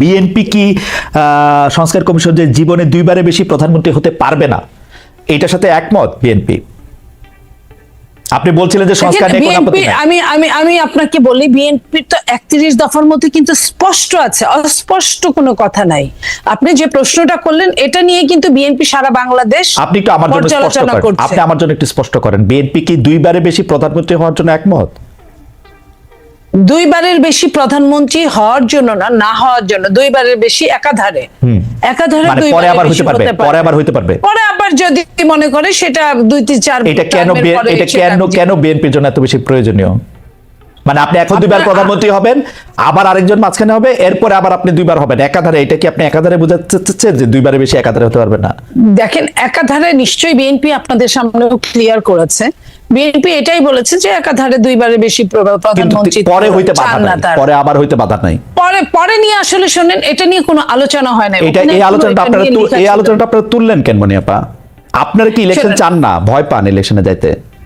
BNP কি সংস্কার commission যে জীবনে দুইবারে বেশি প্রধানমন্ত্রী হতে পারবে না এটার সাথে একমত বিএনপি? আপনি বলছিলেন যে সংস্কার নিয়ে কোনো আপত্তি আমি আমি আমি আপনাকে বলি বিএনপির তো একত্রিশ দফার মধ্যে কিন্তু স্পষ্ট আছে অস্পষ্ট কোনো কথা নাই। আপনি যে প্রশ্নটা করলেন এটা নিয়ে কিন্তু বিএনপি সারা বাংলাদেশ আপনি একটু আমার জন্য স্পষ্ট করেন। আপনি আমার জন্য একটু স্পষ্ট করেন। বিএনপি কি দুইবারে বেশি প্রধানমন্ত্রী হওয়ার জন্য একমত? দুইবারের বেশি প্রধানমন্ত্রী হওয়ার জন্য না না হওয়ার জন্য দুইবারের বেশি একাধারে। একাধারে মানে পরে আবার হতে পারবে পরে আবার হতে পারবে। পরে আবার যদি মনে করে সেটা দুই তিন চার এটা কেন এটা কেন কেন বিএনপির জন্য এত বেশি প্রয়োজনীয়? মানে আপনি এখন দুইবার প্রধানমন্ত্রী হবেন আবার আরেকজন মাঝখানে হবে এরপরে আবার আপনি দুইবার হবেন। একাধারে এটা কি আপনি একাধারে বোঝাতে চাচ্ছেন যে দুইবারে বেশি একাধারে হতে পারবে না? দেখেন একাধারে নিশ্চয়ই বিএনপি আপনাদের সামনেও ক্লিয়ার করেছে। বিএনপি এটাই বলেছে যে একাধারে দুইবারের বেশি প্রধানমন্ত্রী পরে হইতে বাধা না নাই পরে আবার হইতে বাধা নাই। পরে পরে নিয়ে আসলে শুনেন এটা নিয়ে কোনো আলোচনা হয় না এটা এই আলোচনাটা আপনারা এই আলোচনাটা আপনারা তুললেন কেন মনিয়াপা আপনারা কি ইলেকশন চান না? ভয় পান ইলেকশনে যাইতে।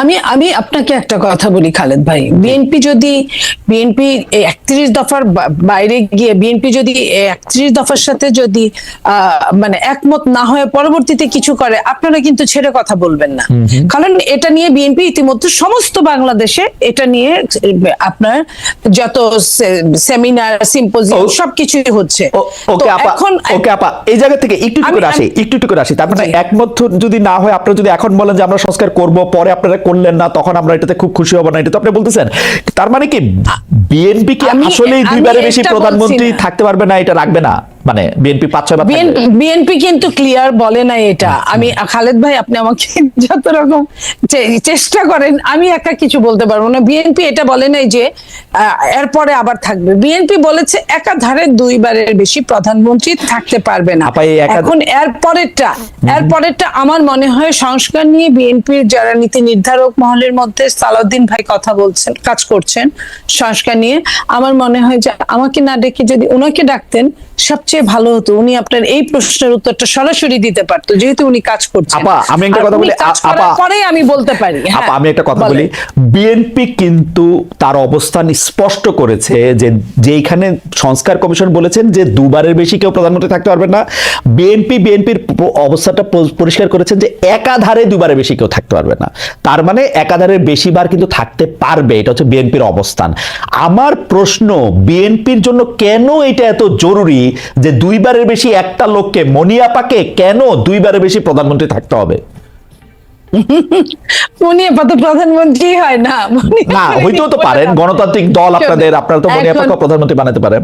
আমি আমি আপনাকে একটা কথা বলি খালেদ ভাই। বিএনপি যদি বিএনপি একত্রিশ দফার বাইরে গিয়ে বিএনপি যদি একত্রিশ দফার সাথে যদি মানে একমত না হয়ে পরবর্তীতে কিছু করে আপনারা কিন্তু ছেড়ে কথা বলবেন না। কারণ এটা নিয়ে বিএনপি ইতিমধ্যে সমস্ত বাংলাদেশে এটা নিয়ে আপনার যত সেমিনার সিম্পোজিয়াম সবকিছুই হচ্ছে। ওকে আপা এখন ওকে আপা এই জায়গা থেকে একটু একটু করে আসি একটু একটু করে আসি। তার মানে একমত যদি না হয় আপনারা যদি এখন বলেন যে আমরা সংস্কার করব পরে আপনারা করলেন না তখন আমরা এটাতে খুব খুশি হব না এটা তো আপনি বলতেছেন। তার মানে কি বিএনপি কি আসলে দুইবারে বেশি প্রধানমন্ত্রী থাকতে পারবে না এটা রাখবে না? মানে বিএনপি পাঁচ ছয় বিএনপি কিন্তু ক্লিয়ার বলে না এটা। আমি খালেদ ভাই আপনি আমাকে যত রকম চেষ্টা করেন আমি একা কিছু বলতে পারব না। বিএনপি এটা বলে নাই যে এরপরে আবার থাকবে। বিএনপি বলেছে একাধারে দুইবারের বেশি প্রধানমন্ত্রী থাকতে পারবে না। এখন এর পরেরটা এর পরেরটা আমার মনে হয় সংস্কার নিয়ে বিএনপির যারা নীতি নির্ধারক মহলের মধ্যে সালাউদ্দিন ভাই কথা বলছেন কাজ করছেন সংস্কার নিয়ে আমার মনে হয় যে আমাকে না ডেকে যদি ওনাকে ডাকতেন সবচেয়ে ভালো হতো উনি আপনার এই প্রশ্নের উত্তরটা সরাসরি দিতে পারতো যেহেতু উনি কাজ করছেন। আপা, আমি একটা কথা বলি, আপা- পরেই আমি বলতে পারি আপা হ্যাঁ, আমি একটা কথা বলি বিএনপি কিন্তু তার অবস্থান স্পষ্ট করেছে যে যেইখানে সংস্কার কমিশন বলেছেন যে দুবারের বেশি কেউ প্রধানমন্ত্রী থাকতে পারবে না বিএনপি বিএনপির অবস্থাটা পরিষ্কার করেছেন যে একাধারে দুবারের বেশি কেউ থাকতে পারবে না। তার মানে একাধারে বেশিবার কিন্তু থাকতে পারবে এটা হচ্ছে বিএনপির অবস্থান। আমার প্রশ্ন বিএনপির জন্য কেন এটা এত জরুরি যে দুইবারের বেশি একটা লোককে মনিয়াপাকে কেন দুইবারের বেশি প্রধানমন্ত্রী থাকতে হবে? মনিয়াপা তো প্রধানমন্ত্রী হয় না। না হইতেও তো পারেন। গণতান্ত্রিক দল আপনাদের আপনারা তো মনিয়াপাকে প্রধানমন্ত্রী বানাতে পারেন।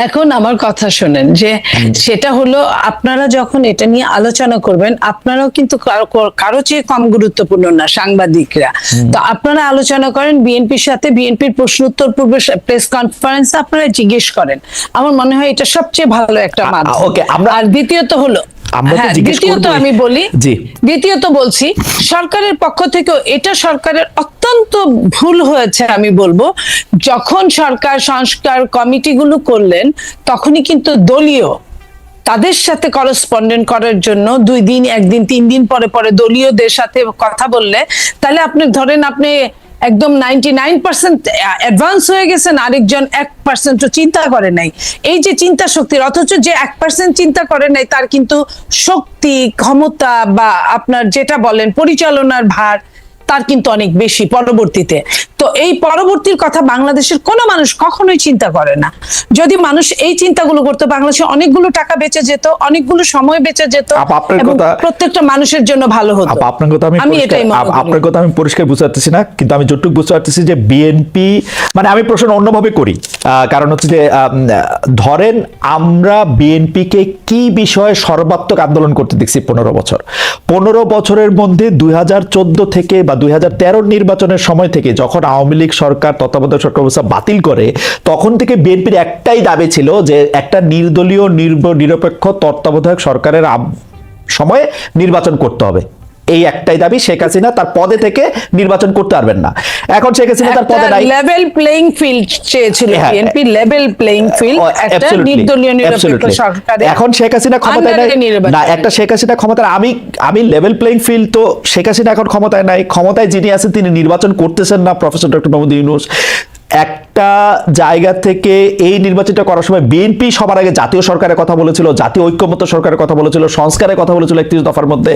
এখন আমার কথা শোনেন যে সেটা হলো আপনারা যখন এটা নিয়ে আলোচনা করবেন আপনারাও কিন্তু কারো- চেয়ে কম গুরুত্বপূর্ণ না সাংবাদিকরা। তো আপনারা আলোচনা করেন বিএনপির সাথে বিএনপির প্রশ্ন উত্তর পূর্বে প্রেস কনফারেন্স আপনারা জিজ্ঞেস করেন। আমার মনে হয় এটা সবচেয়ে ভালো একটা মাধ্যম। ওকে আমরা- আর দ্বিতীয়ত হলো আমরা তো হ্যাঁ, জিজ্ঞেস আমি বলি জি। দ্বিতীয়ত বলছি সরকারের পক্ষ থেকেও এটা সরকারের অত্যন্ত ভুল হয়েছে আমি বলব যখন সরকার সংস্কার কমিটিগুলো করলেন তখনই কিন্তু দলীয় তাদের সাথে করসপন্ডেন্ট করার জন্য দুই দিন একদিন তিন দিন পরে পরে দলীয়দের সাথে কথা বললে তাহলে আপনি ধরেন আপনি একদম নাইনটি নাইন পার্সেন্ট অ্যাডভান্স হয়ে গেছেন, আরেকজন এক পার্সেন্ট চিন্তা করে নাই। এই যে চিন্তা শক্তির, অথচ যে এক পার্সেন্ট চিন্তা করে নাই, তার কিন্তু শক্তি, ক্ষমতা বা আপনার যেটা বলেন, পরিচালনার ভার তার কিন্তু অনেক বেশি পরবর্তীতে। তো এই পরবর্তীর কথা বাংলাদেশের কোনো মানুষ কখনোই চিন্তা করে না। যদি মানুষ এই চিন্তাগুলো করতো বাংলাদেশে অনেকগুলো টাকা বেঁচে যেত অনেকগুলো সময় বেঁচে যেত প্রত্যেকটা মানুষের জন্য ভালো হতো। আপনার কথা আমি এটাই। আপনার কথা আমি পরিষ্কার বুঝতে পারতেছি না কিন্তু আমি যতটুকু বুঝতে পারতেছি যে বিএনপি মানে আমি প্রশ্ন অন্যভাবে করি। কারণ হচ্ছে যে ধরেন আমরা বিএনপিকে কি বিষয়ে সর্বাত্মক আন্দোলন করতে দেখছি পনেরো বছর? পনেরো বছরের মধ্যে দুই হাজার চোদ্দ থেকে বা দুই হাজার তেরো নির্বাচনের সময় থেকে যখন আওয়ামী লীগ সরকার তত্ত্বাবধায়ক সরকার ব্যবস্থা বাতিল করে, তখন থেকে বিএনপির একটাই দাবি ছিল যে একটা নির্দলীয় নিরপেক্ষ তত্ত্বাবধায়ক সরকারের সময়ে নির্বাচন করতে হবে। এই একটাই দাবি শেখ হাসিনা তার পদে থেকে নির্বাচন করতে পারবেন না। এখন শেখ হাসিনা তার পদে নাই। লেভেল প্লেইং ফিল্ড চেয়েছিল বিএনপি লেভেল প্লেইং ফিল্ড একটা নির্দলীয় নিরপেক্ষ. সরকারে এখন শেখ হাসিনা ক্ষমতায় নাই। না একটা শেখ হাসিনা ক্ষমতায় আমি আমি লেভেল প্লেইং ফিল্ড তো শেখ হাসিনা এখন ক্ষমতায় নাই। ক্ষমতায় যিনি আছেন তিনি নির্বাচন করতেছেন না প্রফেসর ডক্টর মোহাম্মদ ইউনুস একটা জায়গা থেকে এই নির্বাচনটা করার সময় বিএনপি সবার আগে জাতীয় সরকারের কথা বলেছিল জাতীয় ঐক্যমত্য সরকারের কথা বলেছিল সংস্কারের কথা বলেছিল একত্রিশ দফার মধ্যে।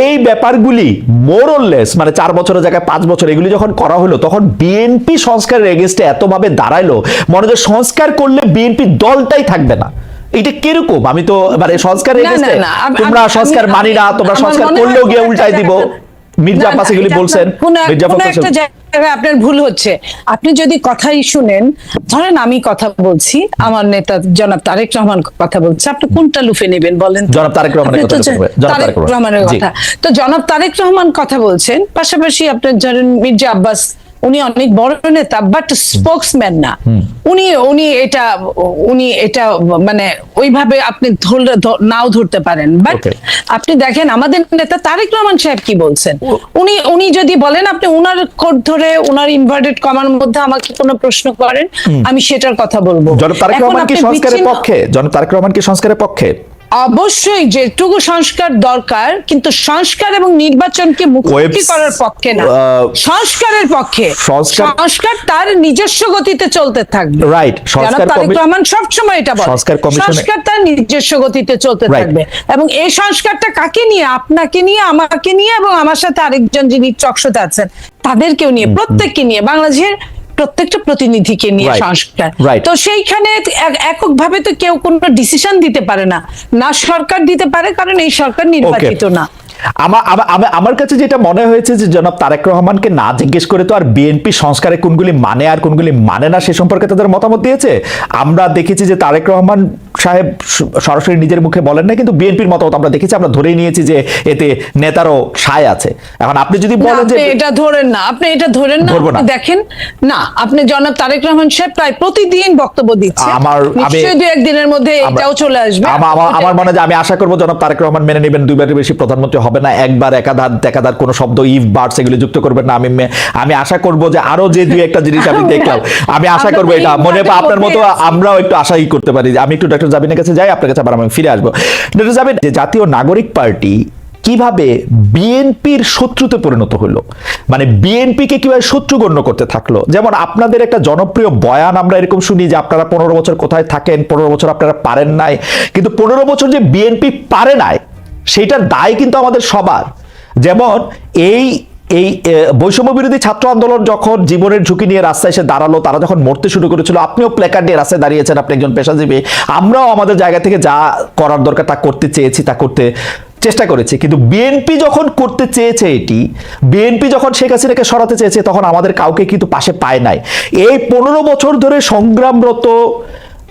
এই ব্যাপারগুলি মোরলেস মানে চার বছরের জায়গায় পাঁচ বছর এগুলি যখন করা হলো তখন বিএনপি সংস্কারের এগেনস্টে এতভাবে দাঁড়াইলো মনে হয় যে সংস্কার করলে বিএনপি দলটাই থাকবে না। এটা কীরকম? আমি তো মানে সংস্কার তোমরা সংস্কার মানি না তোমরা সংস্কার করলেও গিয়ে উল্টাই দিব। মির্জা এটা বলছেন মির্জা আপনার ভুল হচ্ছে। আপনি যদি কথাই শুনেন ধরেন আমি কথা বলছি আমার নেতা জনাব তারেক রহমান কথা বলছে আপনি কোনটা লুফে নেবেন বলেন জনাব তারেক রহমানের কথা তারেক তারেক রহমান। রহমানের কথা। তো জনাব তারেক রহমান কথা বলছেন পাশাপাশি আপনার ধরেন মির্জা আব্বাস উনি অনেক বড় নেতা বাট স্পোক্সম্যান না। উনি উনি এটা উনি এটা মানে ওইভাবে আপনি নাও ধরতে পারেন। বাট আপনি দেখেন আমাদের নেতা তারেক রহমান সাহেব কি বলছেন? উনি উনি যদি বলেন আপনি উনার কোড ধরে উনার ইনভার্টেড কমার মধ্যে আমাকে কোনো প্রশ্ন করেন আমি সেটার কথা বলব। জনাব তারেক রহমান কি সংস্কারের পক্ষে জনাব তারেক রহমান কি সংস্কারের পক্ষে অবশ্যই যেটুকু সংস্কার দরকার কিন্তু সংস্কার এবং নির্বাচনকে মুখোমুখি করার পক্ষে না। সংস্কারের পক্ষে। সংস্কার- তার নিজস্ব গতিতে চলতে থাকবে। রাইট সংস্কার রহমান সবসময় এটা বলে। সংস্কার কমিশনে- সংস্কার তার নিজস্ব গতিতে চলতে থাকবে। এবং এই সংস্কারটা কাকে নিয়ে? আপনাকে নিয়ে আমাকে নিয়ে এবং আমার সাথে আরেকজন যিনি চকশোতে আছেন তাদেরকেও নিয়ে প্রত্যেককে নিয়ে। বাংলাদেশের প্রত্যেকটা প্রতিনিধিকে নিয়ে. সংস্কার। তো সেইখানে এক- এককভাবে তো কেউ কোনো ডিসিশন দিতে পারে না। না সরকার দিতে পারে কারণ এই সরকার নির্বাচিত না। আমার আমার- আমার- আমার কাছে যেটা মনে হয়েছে যে জনাব তারেক রহমানকে না জিজ্ঞেস করে তো আর বিএনপি সংস্কারে কোনগুলি মানে আর কোনগুলি মানে না সে সম্পর্কে তাদের মতামত দিয়েছে? আমরা দেখেছি যে তারেক রহমান সাহেব সরাসরি নিজের মুখে বলেন না কিন্তু বিএনপির মতামত আমরা দেখেছি আমরা ধরেই নিয়েছি যে এতে নেতারও সায় আছে। এখন আপনি যদি বলেন যে এটা ধরেন না আপনি এটা ধরেন না আপনি। দেখেন না আপনি জনাব তারেক রহমান সাহেব প্রায় প্রতিদিন বক্তব্য দিচ্ছে। আমার- আমি- নিশ্চয়ই দু একদিনের মধ্যে এটাও চলে আসবে। আমার মনে হয় যে আমি আশা করব জনাব তারেক রহমান মেনে নেবেন দুইবারের বেশি প্রধানমন্ত্রী হবে না একবার একাধার একাধার কোনো শব্দ ইফ বার্ডস এগুলি যুক্ত করবেন না। আমি আমি আশা করব যে আরও যে দুই একটা জিনিস আমি দেখলাম আমি আশা করব এটা। মনে হয় আপনার মতো আমরাও একটু আশাই করতে পারি। যে আমি একটু ডক্টর জাবিনের কাছে যাই আপনার কাছে আবার আমি ফিরে আসব। ডক্টর জাবিন যে জাতীয় নাগরিক পার্টি কীভাবে বিএনপির শত্রুতে পরিণত হলো? মানে বিএনপিকে কীভাবে শত্রু গণ্য করতে থাকল? যেমন আপনাদের একটা জনপ্রিয় বয়ান আমরা এরকম শুনি যে আপনারা পনেরো বছর কোথায় থাকেন পনেরো বছর আপনারা পারেন নাই। কিন্তু পনেরো বছর যে বিএনপি পারে নাই সেইটার দায় কিন্তু আমাদের সবার। যেমন এই এই বৈষম্য বিরোধী ছাত্র আন্দোলন যখন জীবনের ঝুঁকি নিয়ে রাস্তায় এসে দাঁড়াল, তারা যখন মরতে শুরু করেছিল, আপনিও প্লেকার্ড নিয়ে রাস্তায় দাঁড়িয়েছেন, আপনি একজন পেশাজীবী। আমরাও আমাদের জায়গা থেকে যা করার দরকার তা করতে চেয়েছি, তা করতে চেষ্টা করেছি। কিন্তু বিএনপি যখন করতে চেয়েছে এটি বিএনপি যখন শেখ হাসিনাকে সরাতে চেয়েছে, তখন আমাদের কাউকে কিন্তু পাশে পায় নাই। এই পনেরো বছর ধরে সংগ্রামরত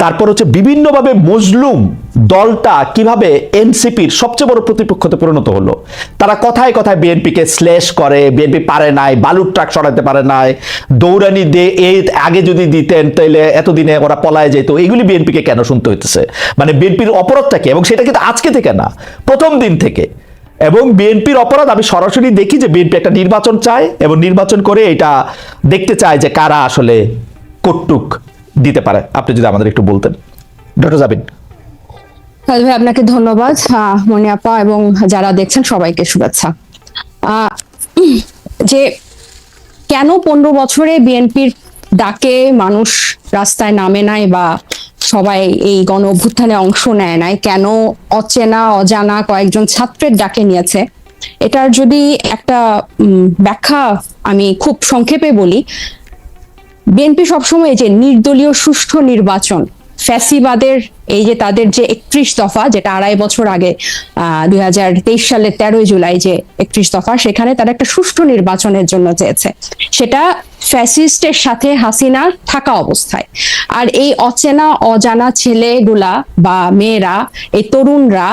তারপর হচ্ছে বিভিন্নভাবে মজলুম দলটা কীভাবে এনসিপির সবচেয়ে বড় প্রতিপক্ষতে পরিণত হলো? তারা কথায় কথায় বিএনপিকে স্লেশ করে, বিএনপি পারে নাই, বালুর ট্রাক সরাতে পারে নাই, দৌড়ানি দিয়ে এই আগে যদি দিতেন তাহলে এতদিনে ওরা পলায় যেত। এগুলি বিএনপিকে কেন শুনতে হইতেছে? মানে বিএনপির অপরাধটা কি? এবং সেটা কিন্তু আজকে থেকে না, প্রথম দিন থেকে। এবং বিএনপির অপরাধ, আমি সরাসরি দেখি যে বিএনপি একটা নির্বাচন চায় এবং নির্বাচন করে এটা দেখতে চায় যে কারা আসলে কটুক দিতে পারে। আপনি যদি আমাদের একটু বলতেন। ডক্টর জাবিন। ভাই, আপনাকে ধন্যবাদ। মনি আপা এবং যারা দেখছেন, সবাইকে শুভেচ্ছা। যে কেন পনেরো বছরে বিএনপির ডাকে মানুষ রাস্তায় নামে নাই বা সবাই এই গণ অভ্যুত্থানে অংশ নেয় নাই, কেন অচেনা, অজানা কয়েকজন ছাত্রের ডাকে নিয়েছে? এটার যদি একটা ব্যাখ্যা আমি খুব সংক্ষেপে বলি বিএনপি সবসময় যে নির্দলীয়, সুষ্ঠু নির্বাচন, ফ্যাসিবাদের এই যে তাদের যে একত্রিশ দফা, যেটা আড়াই বছর আগে দুই হাজার তেইশ সালের তেরোই জুলাই যে একত্রিশ দফা, সেখানে তারা একটা সুষ্ঠু নির্বাচনের জন্য চেয়েছে। সেটা ফ্যাসিস্টের সাথে হাসিনা থাকা অবস্থায়। আর এই অচেনা, অজানা ছেলেগুলা বা মেয়েরা, এই তরুণরা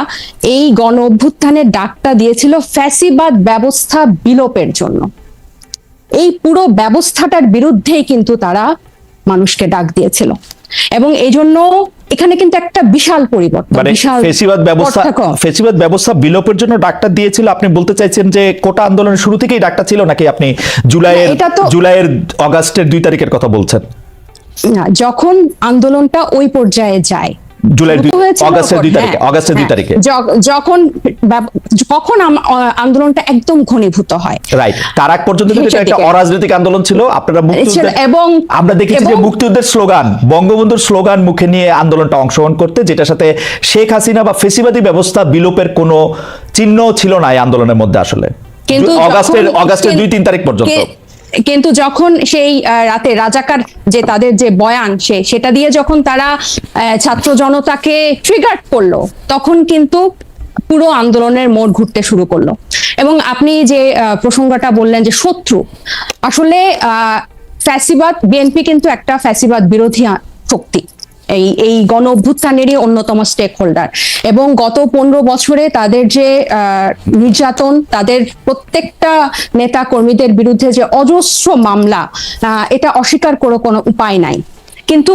এই গণ অভ্যুত্থানের ডাকটা দিয়েছিল ফ্যাসিবাদ ব্যবস্থা বিলোপের জন্য। এই পুরো ব্যবস্থাটার বিরুদ্ধেই কিন্তু তারা মানুষকে ডাক দিয়েছিল। এবং এই জন্য এখানে কিন্তু একটা বিশাল পরিবর্তন মানে বিশাল ফেসিবাদ ব্যবস্থা ফেসিবাদ ব্যবস্থা বিলোপের জন্য ডাক্তার দিয়েছিল। আপনি বলতে চাইছেন যে কোটা আন্দোলনের শুরু থেকেই ডাক্তার ছিল নাকি আপনি জুলাইয়ের এটা তো- জুলাইয়ের অগাস্টের দুই তারিখের কথা বলছেন? না যখন আন্দোলনটা ওই পর্যায়ে যায় জুলাইয়ের দুই- অগাস্টের দুই হ্যাঁ, তারিখে অগাস্টের দুই হ্যাঁ। তারিখে। যখন কখন আন্দোলনটা একদম ঘনীভূত হয়। রাইট তার আগ পর্যন্ত কিন্তু একটা অরাজনৈতিক আন্দোলন ছিল। আপনারা মুক্তিযুদ্ধের এবং আমরা দেখেছি যে মুক্তিযুদ্ধের স্লোগান বঙ্গবন্ধুর স্লোগান মুখে নিয়ে আন্দোলনটা অংশগ্রহণ করতে যেটার সাথে শেখ হাসিনা বা ফেসিবাদী ব্যবস্থা বিলোপের কোনো চিহ্ন ছিল না এই আন্দোলনের মধ্যে আসলে। কিন্তু অগাস্টের অগাস্টের দুই তিন তারিখ পর্যন্ত। কিন্তু যখন সেই রাতে রাজাকার যে তাদের যে বয়ান, সে, সেটা দিয়ে যখন তারা ছাত্র জনতাকে ট্রিগার করল, তখন কিন্তু পুরো আন্দোলনের মোড় ঘুরতে শুরু করল। এবং আপনি যে প্রসঙ্গটা বললেন যে শত্রু, আসলে ফ্যাসিবাদ, বিএনপি কিন্তু একটা ফ্যাসিবাদ বিরোধী শক্তি। এই এই গণ অভ্যুত্থানেরই অন্যতম স্টেক হোল্ডার এবং গত পনেরো বছরে তাদের যে নির্যাতন, তাদের প্রত্যেকটা নেতা কর্মীদের বিরুদ্ধে যে অজস্র মামলা এটা অস্বীকার করে কোনো উপায় নাই। কিন্তু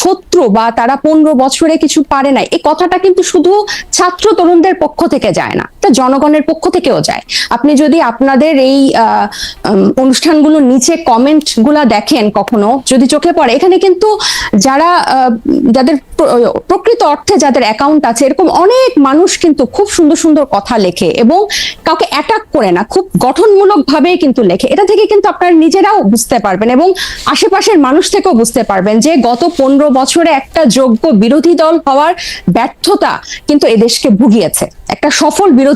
শত্রু বা তারা পনেরো বছরে কিছু পারে নাই। এই কথাটা কিন্তু শুধু ছাত্র তরুণদের পক্ষ থেকে যায় না। এটা জনগণের পক্ষ থেকেও যায়। আপনি যদি আপনাদের এই অনুষ্ঠানগুলোর নিচে কমেন্টগুলা দেখেন কখনো, যদি চোখে পড়ে, এখানে কিন্তু যারা যাদের প্রকৃত অর্থে যাদের অ্যাকাউন্ট আছে, এরকম অনেক মানুষ কিন্তু খুব সুন্দর সুন্দর কথা লেখে এবং কাউকে অ্যাটাক করে না, খুব গঠনমূলক ভাবে কিন্তু লেখে। এটা থেকে কিন্তু আপনারা নিজেরাও বুঝতে পারবেন এবং আশেপাশের মানুষ থেকেও বুঝতে পারবেন যে গত পনেরো বছরে একটা যোগ্য বিরোধী দল হওয়ার ব্যর্থতা কিন্তু এদেশকে ভুগিয়েছে। একটা সফল বিরোধী